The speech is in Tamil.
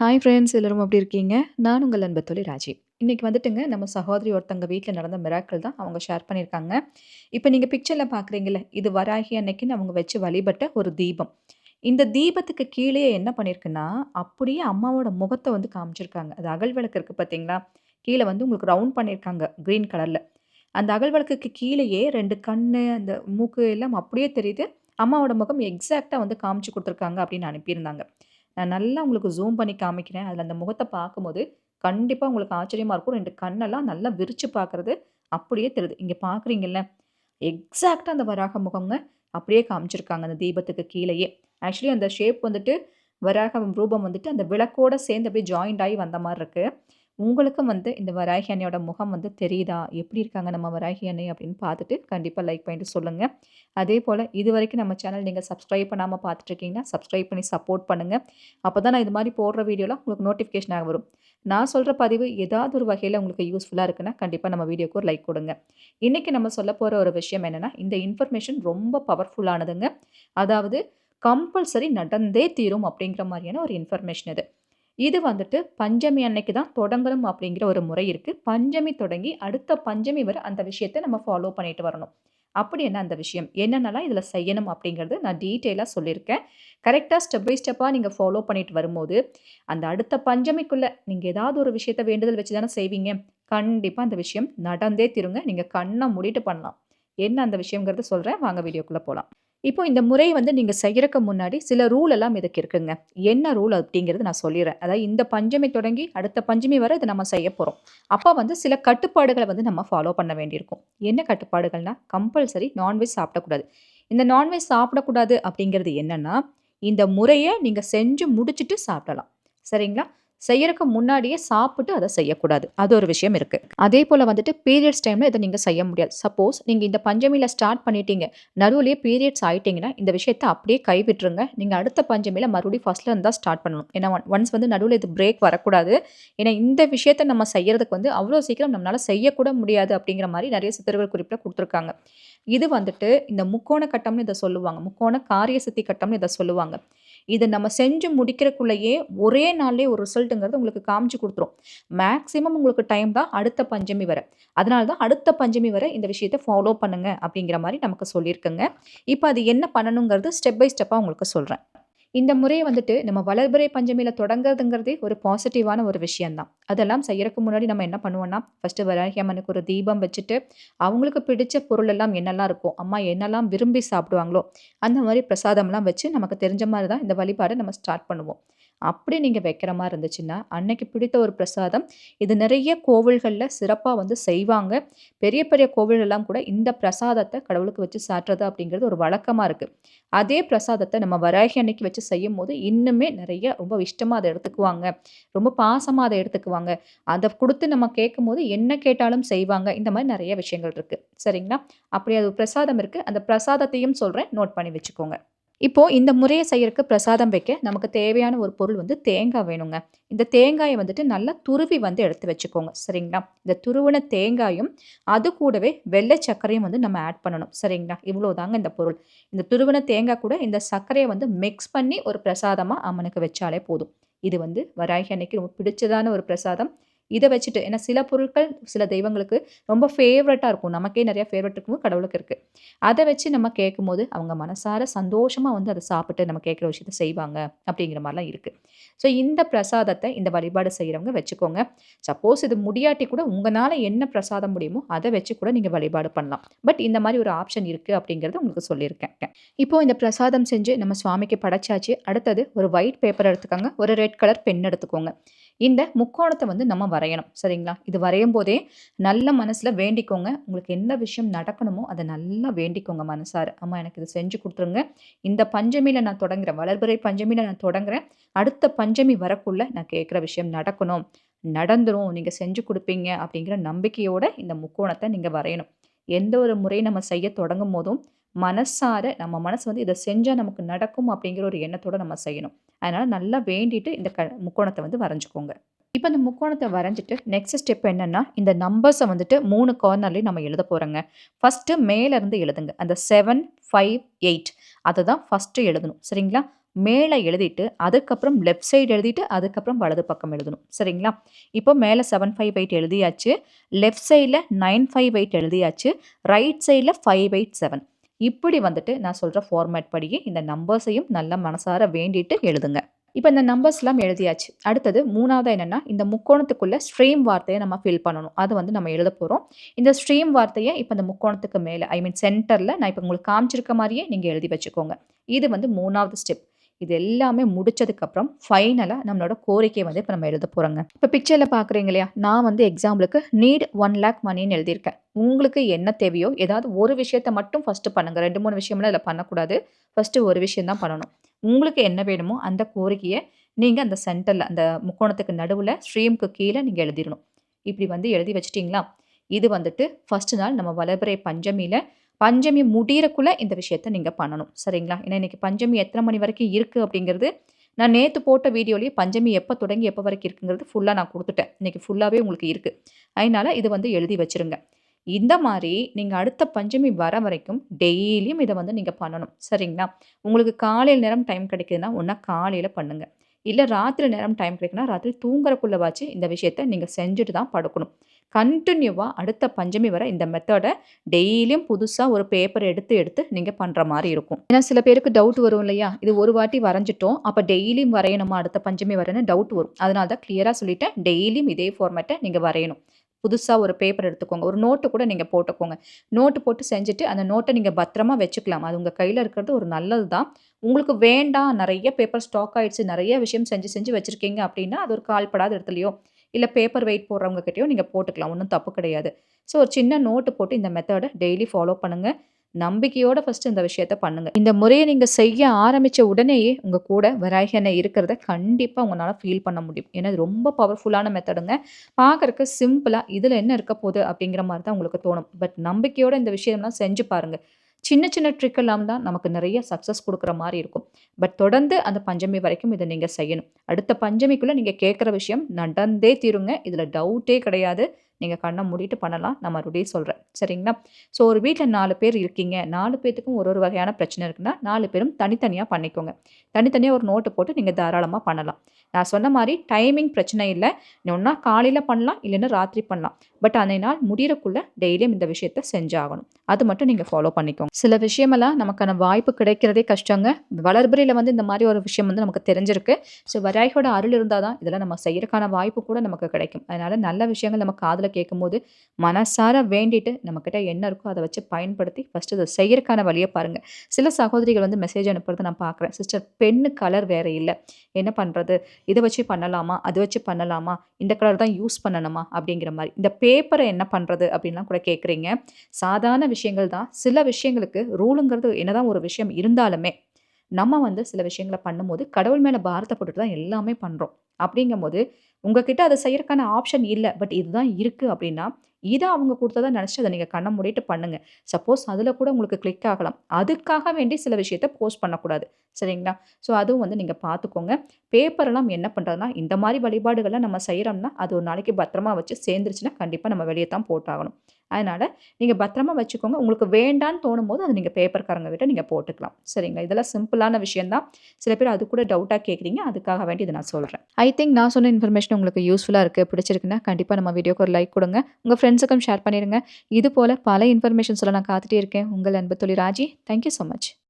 ஹாய் ஃப்ரெண்ட்ஸ் எல்லோரும் எப்படி இருக்கீங்க? நான் உங்கள் அன்பு தொழில் ராஜி. இன்றைக்கி வந்துட்டுங்க நம்ம சகோதரி ஒருத்தங்க வீட்டில் நடந்த மிராக்கள் தான் அவங்க ஷேர் பண்ணியிருக்காங்க. இப்போ நீங்கள் பிக்சரில் பார்க்குறீங்களே இது வராகி அன்னைக்குன்னு அவங்க வச்சு வழிபட்ட ஒரு தீபம். இந்த தீபத்துக்கு கீழே என்ன பண்ணியிருக்குன்னா அப்படியே அம்மாவோட முகத்தை வந்து காமிச்சிருக்காங்க. அது அகல் விளக்கு இருக்குது பார்த்தீங்களா? கீழே வந்து உங்களுக்கு ரவுண்ட் பண்ணியிருக்காங்க க்ரீன் கலரில் அந்த அகல் விளக்குக்கு கீழேயே ரெண்டு கண் அந்த மூக்கு எல்லாம் அப்படியே தெரியுது. அம்மாவோட முகம் எக்ஸாக்டாக வந்து காமிச்சு கொடுத்துருக்காங்க அப்படின்னு அனுப்பியிருந்தாங்க. நான் நல்லா உங்களுக்கு ஜூம் பண்ணி காமிக்கிறேன். அதில் அந்த முகத்தை பார்க்கும்போது, கண்டிப்பாக உங்களுக்கு ஆச்சரியமாக இருக்கும். ரெண்டு கண்ணெல்லாம் நல்லா விரித்து பார்க்குறது அப்படியே தெரியுது. இங்கே பார்க்குறீங்கல்ல, எக்ஸாக்டாக அந்த வராக முகங்க அப்படியே காமிச்சிருக்காங்க அந்த தீபத்துக்கு கீழேயே ஆக்சுவலி அந்த ஷேப் வந்துட்டு வராக ரூபம் வந்துட்டு அந்த விளக்கோட சேர்ந்து அப்படியே ஜாயிண்ட் ஆகி வந்த மாதிரி இருக்குது உங்களுக்கும் வந்து இந்த வராகி அன்னையோட முகம் வந்து தெரியுதா? எப்படி இருக்காங்க நம்ம வராகி அன்னை அப்படின்னு பார்த்துட்டு கண்டிப்பாக லைக் பண்ணிட்டு சொல்லுங்கள் அதே போல் இது வரைக்கும் நம்ம சேனல் நீங்கள் சப்ஸ்கிரைப் பண்ணாமல் பார்த்துட்ருக்கீங்கன்னா சப்ஸ்கிரைப் பண்ணி சப்போர்ட் பண்ணுங்கள் அப்போ தான் நான் இது மாதிரி போடுற வீடியோலாம் உங்களுக்கு நோட்டிஃபிகேஷனாக வரும். நான் சொல்கிற பதிவு ஏதாவது ஒரு வகையில் உங்களுக்கு யூஸ்ஃபுல்லாக இருக்குன்னா, கண்டிப்பாக நம்ம வீடியோக்கு ஒரு லைக் கொடுங்க இன்றைக்கி நம்ம சொல்ல போகிற ஒரு விஷயம் என்னன்னா, இந்த இன்ஃபர்மேஷன் ரொம்ப பவர்ஃபுல்லானதுங்க. அதாவது கம்பல்சரி நடந்தே தீரும் அப்படிங்கிற மாதிரியான ஒரு இன்ஃபர்மேஷன் இது. இது வந்துட்டு பஞ்சமி அன்னைக்கு தான் தொடங்கணும் அப்படிங்கிற ஒரு முறை இருக்குது பஞ்சமி தொடங்கி அடுத்த பஞ்சமி வரை அந்த விஷயத்த நம்ம ஃபாலோ பண்ணிட்டு வரணும். அப்படி என்ன அந்த விஷயம்? என்னென்னலாம் இதில் செய்யணும் அப்படிங்கிறது நான் டீட்டெயிலாக சொல்லியிருக்கேன். கரெக்டாக ஸ்டெப் பை ஸ்டெப்பாக நீங்கள் ஃபாலோ பண்ணிட்டு வரும்போது, அந்த அடுத்த பஞ்சமிக்குள்ளே நீங்கள் ஏதாவது ஒரு விஷயத்த வேண்டுதல் வச்சு தானே செய்வீங்க. கண்டிப்பாக அந்த விஷயம் நடந்தே திருங்க நீங்கள் கண்ணை மூடிட்டு பண்ணலாம். என்ன அந்த விஷயங்கிறத சொல்கிறேன் வாங்க வீடியோக்குள்ளே போகலாம் இப்போ இந்த முறை வந்து நீங்கள் செய்கிறக்கு முன்னாடி சில ரூல் எல்லாம் இதுக்கு இருக்குங்க. என்ன ரூல் அப்படிங்கிறது நான் சொல்லிடுறேன் அதாவது இந்த பஞ்சமி தொடங்கி அடுத்த பஞ்சமி வரை இதை நம்ம செய்ய போகிறோம் அப்போ வந்து சில கட்டுப்பாடுகளை வந்து நம்ம ஃபாலோ பண்ண வேண்டியிருக்கும். என்ன கட்டுப்பாடுகள்னா, கம்பல்சரி நான்வெஜ் சாப்பிடக்கூடாது. இந்த நான்வெஜ் சாப்பிடக்கூடாது அப்படிங்கிறது என்னன்னா, இந்த முறையை நீங்கள் செஞ்சு முடிச்சுட்டு சாப்பிடலாம். சரிங்களா? செய்யறக்கு முன்னாடியே சாப்பிட்டு அதை செய்யக்கூடாது. அது ஒரு விஷயம் இருக்கு. அதே போல வந்துட்டு பீரியட்ஸ் டைம்ல இதை நீங்க செய்ய முடியாது. சப்போஸ் நீங்க இந்த பஞ்சமியில் ஸ்டார்ட் பண்ணிட்டீங்க. நடுவுலயே பீரியட்ஸ் ஆயிட்டீங்கன்னா, இந்த விஷயத்த அப்படியே கைவிட்டுருங்க. நீங்க அடுத்த பஞ்சமியில் மறுபடியும் ஃபர்ஸ்ட்ல இருந்தால் ஸ்டார்ட் பண்ணணும். ஏன்னா ஒன் ஒன்ஸ் வந்து நடுவில் இது பிரேக் வரக்கூடாது. ஏன்னா இந்த விஷயத்த நம்ம செய்யறதுக்கு வந்து அவ்வளோ சீக்கிரம் நம்மளால செய்யக்கூட முடியாது அப்படிங்கிற மாதிரி நிறைய சித்தர்கள் குறிப்பில் கொடுத்துருக்காங்க இது வந்துட்டு இந்த முக்கோண கட்டம்னு இதை சொல்லுவாங்க. முக்கோண காரிய சித்தி கட்டம்னு இதை சொல்லுவாங்க. இதை நம்ம செஞ்சு முடிக்கிறக்குள்ளேயே ஒரே நாள்லேயே ஒரு ரிசல்ட்டுங்கிறது உங்களுக்கு காமிச்சு கொடுத்துரும் மேக்ஸிமம் உங்களுக்கு டைம் தான் அடுத்த பஞ்சமி வர. அதனால தான் அடுத்த பஞ்சமி வர இந்த விஷயத்த ஃபாலோ பண்ணுங்க அப்படிங்கிற மாதிரி நமக்கு சொல்லியிருக்குங்க. இப்போ அது என்ன பண்ணணுங்கிறது ஸ்டெப் பை ஸ்டெப்பாக உங்களுக்கு சொல்கிறேன் இந்த முறையை வந்துட்டு நம்ம வளர்பிறை பஞ்சமியில் தொடங்குறதுங்கிறதே ஒரு பாசிட்டிவான ஒரு விஷயம்தான் அதெல்லாம் செய்யறதுக்கு முன்னாடி நம்ம என்ன பண்ணுவோம்னா, ஃபர்ஸ்ட்டு வராகி அம்மனுக்கு ஒரு தீபம் வச்சுட்டு, அவங்களுக்கு பிடிச்ச பொருள் எல்லாம் என்னெல்லாம் இருக்கும், அம்மா என்னெல்லாம் விரும்பி சாப்பிடுவாங்களோ, அந்த மாதிரி பிரசாதம்லாம் வச்சு நமக்கு தெரிஞ்ச மாதிரி தான் இந்த வழிபாடை நம்ம ஸ்டார்ட் பண்ணுவோம். அப்படி நீங்கள் வைக்கிற மாதிரி இருந்துச்சுன்னா, அன்னைக்கு பிடித்த ஒரு பிரசாதம் இது நிறைய கோவில்களில் சிறப்பாக வந்து செய்வாங்க. பெரிய பெரிய கோவிலெல்லாம் கூட இந்த பிரசாதத்தை கடவுளுக்கு வச்சு சாட்டுறது அப்படிங்கிறது ஒரு வழக்கமாக இருக்குது அதே பிரசாதத்தை நம்ம வராகி அன்னைக்கு வச்சு செய்யும் போது இன்னுமே நிறைய ரொம்ப இஷ்டமாக அதை எடுத்துக்குவாங்க. ரொம்ப பாசமாக அதை எடுத்துக்குவாங்க. அதை கொடுத்து நம்ம கேட்கும் போது என்ன கேட்டாலும் செய்வாங்க. இந்த மாதிரி நிறைய விஷயங்கள் இருக்குது சரிங்களா? அப்படி அது பிரசாதம் இருக்குது அந்த பிரசாதத்தையும் சொல்கிறேன் நோட் பண்ணி வச்சுக்கோங்க. இப்போது இந்த முறையை செய்யறக்கு பிரசாதம் வைக்க நமக்கு தேவையான ஒரு பொருள் வந்து தேங்காய் வேணுங்க. இந்த தேங்காயை வந்துட்டு நல்லா துருவி வந்து எடுத்து வச்சுக்கோங்க. சரிங்களா? இந்த துருவின தேங்காயும், அது கூடவே வெள்ளை சர்க்கரையும் வந்து நம்ம ஆட் பண்ணணும். சரிங்களா? இவ்வளோ தாங்க இந்த பொருள். இந்த துருவின தேங்காய் கூட இந்த சர்க்கரையை வந்து மிக்ஸ் பண்ணி ஒரு பிரசாதமாக அம்மனுக்கு வச்சாலே போதும். இது வந்து வராகி அன்னைக்கு ரொம்ப பிடிச்சதான ஒரு பிரசாதம். இதை வச்சுட்டு ஏன்னா சில பொருட்கள் சில தெய்வங்களுக்கு ரொம்ப ஃபேவரட்டாக இருக்கும். நமக்கே நிறையா ஃபேவரட் இருக்கும். கடவுளுக்கு இருக்குது அதை வச்சு நம்ம கேட்கும்போது, அவங்க மனசார சந்தோஷமாக வந்து அதை சாப்பிட்டு நம்ம கேட்குற விஷயத்த செய்வாங்க. அப்படிங்கிற மாதிரிலாம் இருக்குது ஸோ இந்த பிரசாதத்தை இந்த வழிபாடு செய்கிறவங்க வச்சுக்கோங்க. சப்போஸ் இது முடியாட்டி கூட உங்களால் என்ன பிரசாதம் முடியுமோ, அதை வச்சு கூட நீங்கள் வழிபாடு பண்ணலாம். பட் இந்த மாதிரி ஒரு ஆப்ஷன் இருக்குது அப்படிங்கிறத உங்களுக்கு சொல்லியிருக்கேன். இப்போது இந்த பிரசாதம் செஞ்சு நம்ம சுவாமிக்கு படைச்சாச்சு. அடுத்தது ஒரு ஒயிட் பேப்பர் எடுத்துக்கோங்க. ஒரு ரெட் கலர் பென் எடுத்துக்கோங்க. இந்த முக்கோணத்தை வந்து நம்ம வரையணும். சரிங்களா? இது வரையும் போதே நல்ல மனசில் வேண்டிக்கோங்க. உங்களுக்கு என்ன விஷயம் நடக்கணுமோ, அதை நல்லா வேண்டிக்கோங்க மனசார. அம்மா எனக்கு இது செஞ்சு கொடுத்துருங்க இந்த பஞ்சமியில் நான் தொடங்குறேன். வளர்பிறை பஞ்சமியில் நான் தொடங்குறேன். அடுத்த பஞ்சமி வரக்குள்ள நான் கேட்குற விஷயம் நடக்கணும். நடந்துரும். நீங்கள் செஞ்சு கொடுப்பீங்க அப்படிங்கிற நம்பிக்கையோட இந்த முக்கோணத்தை நீங்கள் வரையணும். எந்த ஒரு முறையும் நம்ம செய்ய தொடங்கும் போதும் மனசார நம்ம மனசு வந்து இதை செஞ்சால் நமக்கு நடக்கும் அப்படிங்கிற ஒரு எண்ணத்தோடு நம்ம செய்யணும். அதனால் நல்லா வேண்டிட்டு இந்த க முக்கோணத்தை வந்து வரைஞ்சிக்கோங்க. இப்போ இந்த முக்கோணத்தை வரைஞ்சிட்டு நெக்ஸ்ட் ஸ்டெப் என்னென்னா இந்த நம்பர்ஸை வந்துட்டு மூணு கார்னர்லேயும் நம்ம எழுத போகிறோங்க ஃபர்ஸ்ட்டு மேலேருந்து எழுதுங்க. அந்த செவன் ஃபைவ் எயிட் அதை தான் ஃபர்ஸ்ட்டு எழுதணும். சரிங்களா? மேலே எழுதிட்டு அதுக்கப்புறம் லெஃப்ட் சைடு எழுதிட்டு அதுக்கப்புறம் வலது பக்கம் எழுதணும். சரிங்களா? இப்போ மேலே செவன் ஃபைவ் எயிட் எழுதியாச்சு. லெஃப்ட் சைடில் நைன் ஃபைவ் எயிட் எழுதியாச்சு. ரைட் சைடில் ஃபைவ் எயிட் செவன் இப்படி வந்துட்டு நான் சொல்கிற ஃபார்மேட் படியே இந்த நம்பர்ஸையும் நல்லா மனசார வேண்டிட்டு எழுதுங்க. இப்போ இந்த நம்பர்ஸ்லாம் எழுதியாச்சு. அடுத்தது மூணாவது என்னென்னா இந்த முக்கோணத்துக்குள்ளே ஸ்ட்ரீம் வார்த்தையை நம்ம ஃபில் பண்ணணும். அது வந்து நம்ம எழுத போகிறோம் இந்த ஸ்ட்ரீம் வார்த்தையை இப்போ இந்த முக்கோணத்துக்கு மேலே ஐ மீன் சென்டரில் நான் இப்போ உங்களுக்கு காமிச்சிருக்க மாதிரியே நீங்கள் எழுதி வச்சுக்கோங்க. இது வந்து மூணாவது ஸ்டெப் இது எல்லாமே முடிச்சதுக்கப்புறம் ஃபைனலாக நம்மளோட கோரிக்கையை வந்து இப்போ நம்ம எழுத போகிறோங்க இப்போ பிக்சரில் பார்க்குறீங்க இல்லையா? நான் வந்து எக்ஸாம்பிளுக்கு நீட் ஒன் லேக் மணின்னு எழுதியிருக்கேன். உங்களுக்கு என்ன தேவையோ ஏதாவது ஒரு விஷயத்தை மட்டும் ஃபஸ்ட்டு பண்ணுங்கள் ரெண்டு மூணு விஷயம்லாம் இதில் பண்ணக்கூடாது. ஃபஸ்ட்டு ஒரு விஷயம் தான் பண்ணணும். உங்களுக்கு என்ன வேணுமோ அந்த கோரிக்கையை நீங்கள் அந்த சென்டரில் அந்த முக்கோணத்துக்கு நடுவில் ஸ்ட்ரீமுக்கு கீழே நீங்கள் எழுதிடணும். இப்படி வந்து எழுதி வச்சிட்டிங்களா? இது வந்துட்டு ஃபஸ்ட்டு நாள் நம்ம வளர்பிறை பஞ்சமியில் பஞ்சமி முடிகிறக்குள்ளே இந்த விஷயத்த நீங்கள் பண்ணணும். சரிங்களா? ஏன்னா இன்றைக்கி பஞ்சமி எத்தனை மணி வரைக்கும் இருக்குது அப்படிங்கிறது நான் நேற்று போட்ட வீடியோலேயே பஞ்சமி எப்போ தொடங்கி எப்போ வரைக்கும் இருக்குங்கிறது ஃபுல்லாக நான் கொடுத்துட்டேன். இன்றைக்கி ஃபுல்லாகவே உங்களுக்கு இருக்குது அதனால் இது வந்து எழுதி வச்சுருங்க. இந்த மாதிரி நீங்கள் அடுத்த பஞ்சமி வர வரைக்கும் டெய்லியும் இதை வந்து நீங்கள் பண்ணணும். சரிங்களா? உங்களுக்கு காலையில் நேரம் டைம் கிடைக்குதுன்னா ஒன்றா காலையில் பண்ணுங்கள் இல்லை ராத்திரி நேரம் டைம் கிடைக்குன்னா ராத்திரி தூங்குறக்குள்ளே வச்சு இந்த விஷயத்த நீங்கள் செஞ்சுட்டு தான் படுக்கணும். கண்டினியூவாக அடுத்த பஞ்சமி வர இந்த மெத்தடை டெய்லியும் புதுசாக ஒரு பேப்பர் எடுத்து எடுத்து நீங்கள் பண்ணுற மாதிரி இருக்கும். ஏன்னா சில பேருக்கு டவுட் வரும் இல்லையா? இது ஒரு வாட்டி வரைஞ்சிட்டோம் அப்போ டெய்லியும் வரையணுமா? அடுத்த பஞ்சமி வரேன்னு டவுட் வரும். அதனால தான் கிளியராக சொல்லிட்டேன் டெய்லியும் இதே ஃபார்மேட்டை நீங்கள் வரையணும். புதுசாக ஒரு பேப்பர் எடுத்துக்கோங்க. ஒரு நோட்டு கூட நீங்கள் போட்டுக்கோங்க. நோட்டு போட்டு செஞ்சுட்டு அந்த நோட்டை நீங்கள் பத்திரமா வச்சுக்கலாம். அது உங்கள் கையில் இருக்கிறது ஒரு நல்லது தான். உங்களுக்கு வேண்டாம் நிறைய பேப்பர் ஸ்டாக் ஆகிடுச்சு நிறைய விஷயம் செஞ்சு செஞ்சு வச்சுருக்கீங்க அப்படின்னா அது ஒரு கால்படாத இடத்துலையோ இல்லை பேப்பர் வெயிட் போடுறவங்க கிட்டேயோ நீங்கள் போட்டுக்கலாம் ஒன்றும் தப்பு கிடையாது. ஸோ ஒரு சின்ன நோட்டு போட்டு இந்த மெத்தடை டெய்லி ஃபாலோ பண்ணுங்கள் நம்பிக்கையோட ஃபஸ்ட்டு இந்த விஷயத்த பண்ணுங்கள் இந்த முறையை நீங்கள் செய்ய ஆரம்பித்த உடனேயே உங்கள் கூட வராகனை இருக்கிறத கண்டிப்பாக உங்களால் ஃபீல் பண்ண முடியும். ஏன்னா ரொம்ப பவர்ஃபுல்லான மெத்தடுங்க பார்க்கறக்கு சிம்பிளாக இதில் என்ன இருக்க போகுது அப்படிங்கிற மாதிரி தான் உங்களுக்கு தோணும். பட் நம்பிக்கையோட இந்த விஷயம்லாம் செஞ்சு பாருங்கள் சின்ன சின்ன ட்ரிக் எல்லாம் தான் நமக்கு நிறைய சக்ஸஸ் கொடுக்குற மாதிரி இருக்கும். பட் தொடர்ந்து அந்த பஞ்சமி வரைக்கும் இதை நீங்கள் செய்யணும். அடுத்த பஞ்சமிக்குள்ளே நீங்கள் கேட்குற விஷயம் நடந்தே தீருங்க. இதில் டவுட்டே கிடையாது. நீங்கள் கண்ணை மூடிட்டு பண்ணலாம். நான் மறுபடியும் சொல்கிறேன் சரிங்களா? ஸோ ஒரு வீட்டில் நாலு பேர் இருக்கீங்க. நாலு பேர்த்துக்கும் ஒரு ஒரு வகையான பிரச்சனை இருக்குன்னா நாலு பேரும் தனித்தனியாக பண்ணிக்கோங்க. தனித்தனியாக ஒரு நோட்டு போட்டு நீங்கள் தாராளமாக பண்ணலாம். நான் சொன்ன மாதிரி டைமிங் பிரச்சனை இல்லை. ஒன்றா காலையில் பண்ணலாம் இல்லைன்னா ராத்திரி பண்ணலாம். பட் அந்த நாள் முடிகிறக்குள்ளே டெய்லியும் இந்த விஷயத்த செஞ்சாகணும். அது மட்டும் நீங்கள் ஃபாலோ பண்ணிக்கோங்க. சில விஷயமெல்லாம் நமக்கான வாய்ப்பு கிடைக்கிறதே கஷ்டங்க. வளர்பிறையில் வந்து இந்த மாதிரி ஒரு விஷயம் வந்து நமக்கு தெரிஞ்சிருக்கு. ஸோ வராய்கோட அருள் இருந்தால் தான் இதெல்லாம் நம்ம செய்யறதுக்கான வாய்ப்பு கூட நமக்கு கிடைக்கும். அதனால் நல்ல விஷயங்கள் நம்ம காதில் கேட்கும்போது மனசார வேண்டிட்டு நம்மக்கிட்ட என்ன இருக்கோ அதை வச்சு பயன்படுத்தி ஃபஸ்ட்டு அதை செய்யறதுக்கான வழியை பாருங்கள் சில சகோதரிகள் வந்து மெசேஜ் அனுப்புறதை நான் பார்க்குறேன். சிஸ்டர் பெண்ணு கலர் வேறு இல்லை. என்ன பண்ணுறது இதை வச்சு பண்ணலாமா? அது வச்சு பண்ணலாமா? இந்த கலர் தான் யூஸ் பண்ணணுமா? அப்படிங்கிற மாதிரி. இந்த பேப்பரை என்ன பண்ணுறது அப்படின்லாம் கூட கேட்குறீங்க. சாதாரண விஷயங்கள் தான். சில விஷயங்களுக்கு ரூலுங்கிறது என்னதான் ஒரு விஷயம் இருந்தாலுமே நம்ம வந்து சில விஷயங்களை பண்ணும்போது கடவுள் மேலே பாரத்தை போட்டுட்டு தான் எல்லாமே பண்ணுறோம் அப்படிங்கும்போது உங்ககிட்ட அதை செய்யறதுக்கான ஆப்ஷன் இல்லை பட் இதுதான் இருக்குது அப்படின்னா இதை அவங்க கொடுத்ததா நினச்சி அதை நீங்கள் கண்ணை மூடிட்டு பண்ணுங்கள் சப்போஸ் அதில் கூட உங்களுக்கு கிளிக் ஆகலாம். அதுக்காக வேண்டி சில விஷயத்த போஸ்ட் பண்ணக்கூடாது. சரிங்களா? ஸோ அதுவும் வந்து நீங்கள் பார்த்துக்கோங்க. பேப்பரெல்லாம் என்ன பண்ணுறதுனா இந்த மாதிரி வழிபாடுகளை நம்ம செய்கிறோம்னா அது ஒரு நாளைக்கு பத்திரமா வச்சு சேர்ந்துருச்சுன்னா கண்டிப்பாக நம்ம வெளியே தான் போட்டாகணும். அதனால் நீங்கள் பத்திரமா வச்சுக்கோங்க. உங்களுக்கு வேண்டான்னு தோணும் போது அதை நீங்கள் பேப்பர்காரங்க விட்டு நீங்கள் போட்டுக்கலாம். சரிங்களா? இதெல்லாம் சிம்பிளான விஷயந்தான் சில பேர் அது கூட டவுட்டாக கேட்குறீங்க அதுக்காக வேண்டி இதை நான் சொல்கிறேன் ஐ திங்க் நான் சொன்ன இன்ஃபர்மேஷன் உங்களுக்கு யூஸ்ஃபுல்லாக இருக்குது பிடிச்சிருக்குன்னா கண்டிப்பாக நம்ம வீடியோக்கு ஒரு லைக் கொடுங்க. உங்கள் ஃப்ரெண்ட்ஸுக்கும் ஷேர் பண்ணிடுங்க. இது போல் பல இன்ஃபர்மேஷன் சொல்ல நான் காத்துட்டே இருக்கேன். உங்கள் அன்பு தொழில் ராஜி. Thank you so much